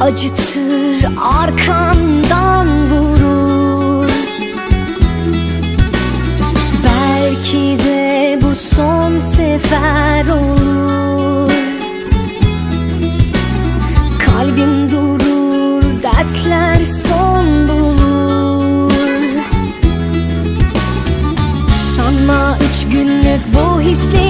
Acıtır arkandan vurur. Belki de bu son sefer olur. Kalbim durur, dertler son bulur. Sanma üç günlük bu hislerim